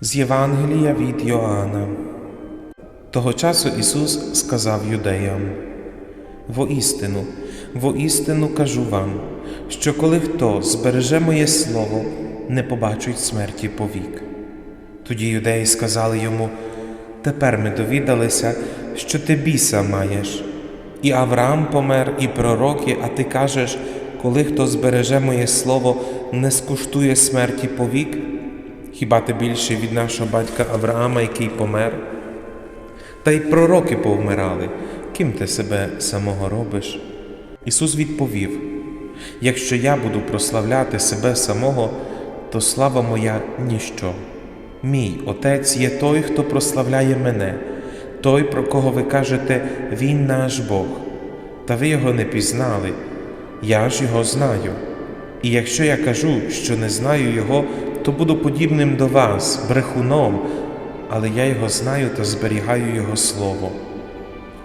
З Євангелія від Йоанна. Того часу Ісус сказав юдеям: Воістину, воістину кажу вам, що коли хто збереже моє слово, не побачить смерті повік. Тоді юдеї сказали йому: Тепер ми довідалися, що ти біса маєш. І Авраам помер, і пророки, а ти кажеш, коли хто збереже моє слово, не скуштує смерті повік? Хіба ти більше від нашого батька Авраама, який помер? Та й пророки повмирали. Ким ти себе самого робиш? Ісус відповів: Якщо я буду прославляти себе самого, то слава моя ніщо. Мій Отець є той, хто прославляє мене, той, про кого ви кажете, Він наш Бог. Та ви його не пізнали, я ж його знаю. І якщо я кажу, що не знаю його, то буду подібним до вас, брехуном, але я його знаю та зберігаю його слово.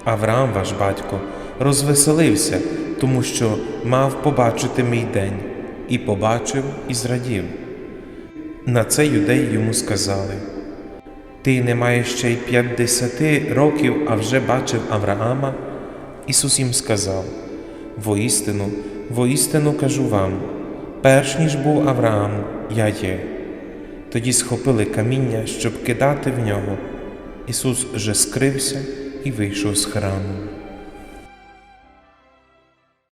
Авраам, ваш батько, розвеселився, тому що мав побачити мій день, і побачив і зрадів. На це юдеї йому сказали: Ти не маєш ще й п'ятдесяти років, а вже бачив Авраама? Ісус їм сказав: Воістину, воістину кажу вам, перш ніж був Авраам, я є. Тоді схопили каміння, щоб кидати в нього. Ісус же скрився і вийшов з храму.